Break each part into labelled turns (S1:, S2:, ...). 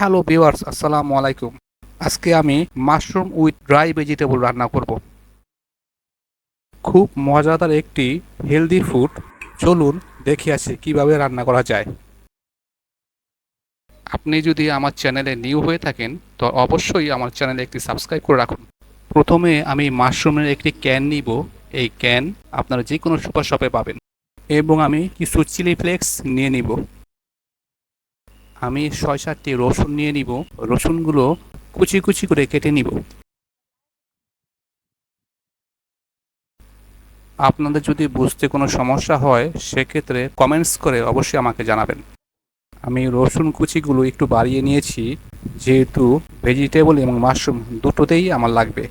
S1: Hello viewers আসসালামু আলাইকুম আজকে আমি মাশরুম উইথ ড্রাই ভেজিটেবল রান্না করব। খুব মজাদার একটি হেলদি ফুড চলুন দেখে আসি কীভাবে রান্না করা যায়। আপনি যদি আমার চ্যানেলে নিউ হয়ে থাকেন, তো অবশ্যই আমার চ্যানেলে একটি সাবস্ক্রাইব করে রাখুন। প্রথমে আমি মাশরুমের একটি ক্যান নিব। এই ক্যান আপনারা যে কোনো সুপার শপে পাবেন। এবং আমি কিছু চিলি ফ্লেক্স নিয়ে নিব। আমি ছয় সাতটি রসুন নিয়ে নিব। রসুনগুলো কুচি কুচি করে কেটে নিব। আপনাদের যদি বুঝতে কোনো সমস্যা হয়, সেক্ষেত্রে কমেন্টস করে অবশ্যই আমাকে জানাবেন। আমি রসুন কুচিগুলো একটু বাড়িয়ে নিয়েছি, যেহেতু ভেজিটেবল এবং মাশরুম দুটোতেই আমার লাগবে।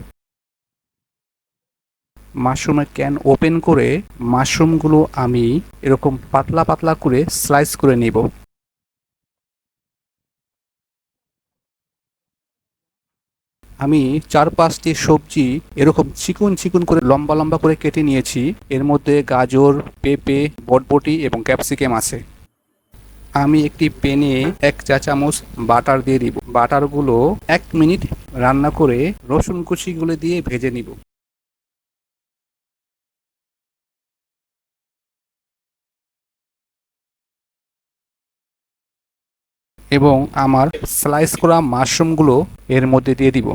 S1: মাশরুমের ক্যান ওপেন করে মাশরুমগুলো আমি এরকম পাতলা পাতলা করে স্লাইস করে নিব। আমি চার পাঁচটি সবজি এরকম চিকুন চিকুন করে, লম্বা লম্বা করে কেটে নিয়েছি। এর মধ্যে গাজর, পেঁপে, বটবটি এবং ক্যাপসিকাম আছে। আমি একটি পেনে এক চা চামচ বাটার দিয়ে দিব। বাটারগুলো এক মিনিট রান্না করে রসুন কুচিগুলো দিয়ে ভেজে নিব। এবং আমার স্লাইস করা মাশরুমগুলো এর মধ্যে দিয়ে দিব।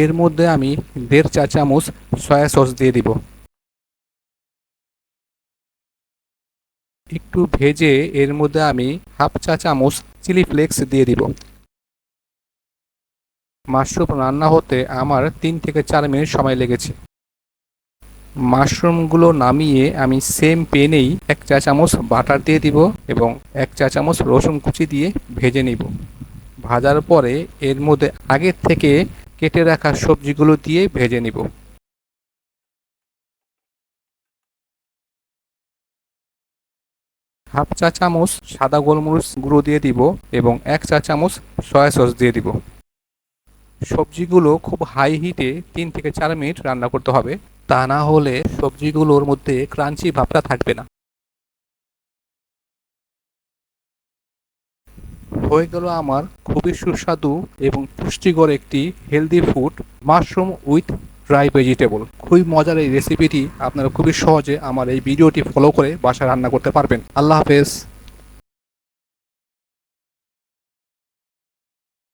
S1: এর মধ্যে আমি দেড় চা চামচ সয়া সস দিয়ে দিব। একটু ভেজে এর মধ্যে আমি হাফ চা চামচ চিলি ফ্লেক্স দিয়ে দিব। মাশরুম রান্না হতে আমার তিন থেকে চার মিনিট সময় লেগেছে। মাশরুমগুলো নামিয়ে আমি সেম পেনেই এক চা চামচ বাটার দিয়ে দিব এবং এক চা চামচ রসুন কুচি দিয়ে ভেজে নিব। ভাজার পরে এর মধ্যে আগের থেকে কেটে রাখা সবজিগুলো দিয়ে ভেজে নিব। হাফ চা চামচ সাদা গোলমরিচ গুঁড়ো দিয়ে দিব এবং এক চা চামচ সয়া সস দিয়ে দিব। সবজিগুলো খুব হাই হিটে তিন থেকে চার মিনিট রান্না করতে হবে। তা না হলে সবজিগুলোর মধ্যে ক্রাঞ্চি ভাবটা থাকবে না। হয়ে গেল আমার খুবই সুস্বাদু এবং পুষ্টিকর একটি healthy food mushroom with dry vegetable খুবই মজার এই রেসিপিটি আপনারা খুবই সহজে আমার এই ভিডিওটি ফলো করে বাসায় রান্না করতে পারবেন। আল্লাহ হাফেজ।